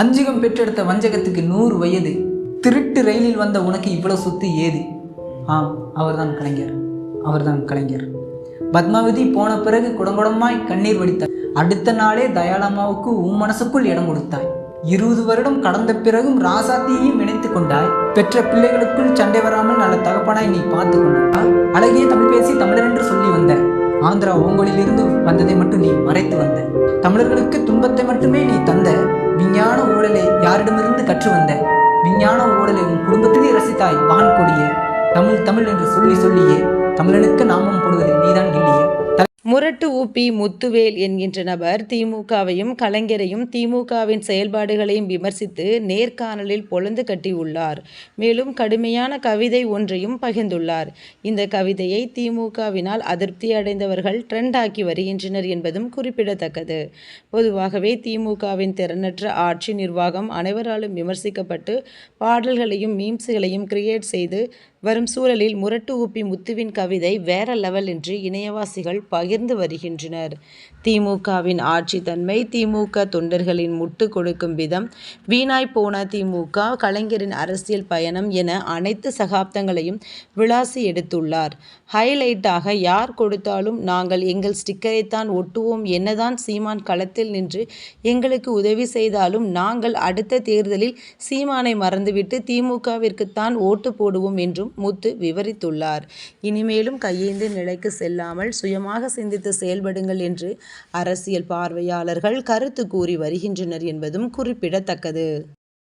அஞ்சுகம் பெற்றெடுத்த வஞ்சகத்துக்கு நூறு வயது. திருட்டு ரயிலில் வந்த உனக்கு இவ்வளவு சொத்து ஏது? ஆம் அவர்தான் கலைஞர். அவர்தான் கலைஞர். பத்மாவதி போன பிறகு குடங்குடமாய் கண்ணீர் வடித்தாய் அடுத்த நாளே தயாளம்மாவுக்கு உன் மனசுக்குள் இடம் கொடுத்தாய். இருபது வருடம் கடந்த பிறகும் ராசாத்தியையும் இணைத்து கொண்டாய். பெற்ற பிள்ளைகளுக்குள் சண்டை வராமல் நல்ல தகப்பனாய் நீ பார்த்து கொண்டாய். அழகிய தமிழ் பேசி தமிழர் என்று சொல்லி வந்த. ஆந்திரா ஓங்கோலிலிருந்து வந்ததை மட்டும் நீ மறைத்து வந்த. தமிழர்களுக்கு துன்பத்தை மட்டுமே நீ தந்த. பெற்று வந்த விஞ்ஞான ஓடலை உன் குடும்பத்திலே ரசித்தாய் வான் கொடியே தமிழ் தமிழ் என்று சொல்லி சொல்லியே. தமிழனுக்கு நாமம் போடுவதில்லை. முரட்டு ஊப்பி முத்துவேல் என்கின்ற நபர் திமுகவையும் கலைஞரையும் திமுகவின் செயல்பாடுகளையும் விமர்சித்து நேர்காணலில் பொழுந்து கட்டியுள்ளார். மேலும் கடுமையான கவிதை ஒன்றையும் பகிர்ந்துள்ளார். இந்த கவிதையை திமுகவினால் அதிருப்தி அடைந்தவர்கள் ட்ரெண்ட் ஆக்கி வருகின்றனர் என்பதும் குறிப்பிடத்தக்கது. பொதுவாகவே திமுகவின் திறனற்ற ஆட்சி நிர்வாகம் அனைவராலும் விமர்சிக்கப்பட்டு பாடல்களையும் மீம்ஸ்களையும் கிரியேட் செய்து வரும் சூழலில் முரட்டு உப்பி முத்துவின் கவிதை வேற லெவல் என்று இணையவாசிகள் பகிர்ந்து வருகின்றனர். திமுகவின் ஆட்சி தன்மை திமுக தொண்டர்களின் முட்டு கொடுக்கும் விதம் வீணாய் போன திமுக கலைஞரின் அரசியல் பயணம் என அனைத்து சகாப்தங்களையும் விளாசி எடுத்துள்ளார். ஹைலைட்டாக யார் கொடுத்தாலும் நாங்கள் எங்கள் ஸ்டிக்கரைத்தான் ஒட்டுவோம் என்னதான் சீமான் களத்தில் நின்று எங்களுக்கு உதவி செய்தாலும் நாங்கள் அடுத்த தேர்தலில் சீமானை மறந்துவிட்டு திமுகவிற்குத்தான் ஓட்டு போடுவோம் என்றும் முத்து விவரித்துள்ளார். இனிமேலும் கையேந்து நிலைக்கு செல்லாமல் சுயமாக சிந்தித்து செயல்படுங்கள் என்று அரசியல் பார்வையாளர்கள் கருத்து கூறி வருகின்றனர் என்பதும் குறிப்பிடத்தக்கது.